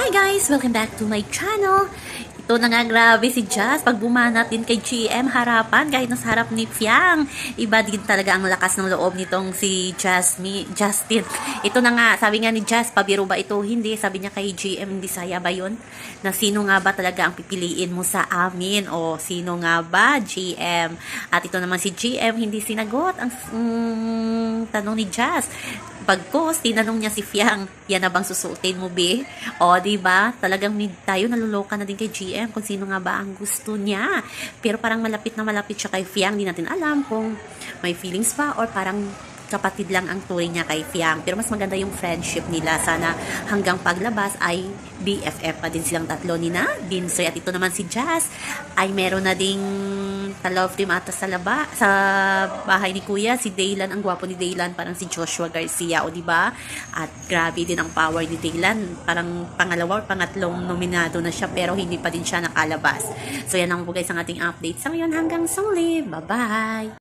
Hi guys! Welcome back to my channel. Ito na nga grabe si Jazz. Pag bumanat din kay GM harapan, kahit nasa harap ni Fiang. Iba din talaga ang lakas ng loob nitong si Jasmine, Justin. Ito na nga, sabi nga ni Jazz, pabiro ba ito? Hindi. Sabi niya kay GM, Bisaya ba yun? Na sino nga ba talaga ang pipiliin mo sa amin? O sino nga ba, GM? At ito naman si GM, hindi sinagot ang mm, tanong ni Jazz. Pagkos, tinanong niya si Fiang, yan na bang susuotin mo, be? O, di ba? Talagang tayo, naluloka na din kay GM kung sino nga ba ang gusto niya. Pero parang malapit na malapit siya kay Fiang, di natin alam kung may feelings pa or parang kapatid lang ang turing niya kay Fiang. Pero mas maganda yung friendship nila. Sana hanggang paglabas ay BFF pa din silang tatlo ni na Binsoy. At ito naman si Jazz. Ay meron na ding ka-love team ata sa laba sa bahay ni Kuya. Si Daylan ang gwapo ni Daylan. Parang si Joshua Garcia o di ba? At grabe din ang power ni Daylan. Parang pangalawa or pangatlong nominado na siya pero hindi pa din siya nakalabas. So yan ang guys ang ating update sa ngayon. Hanggang sa muli. Bye bye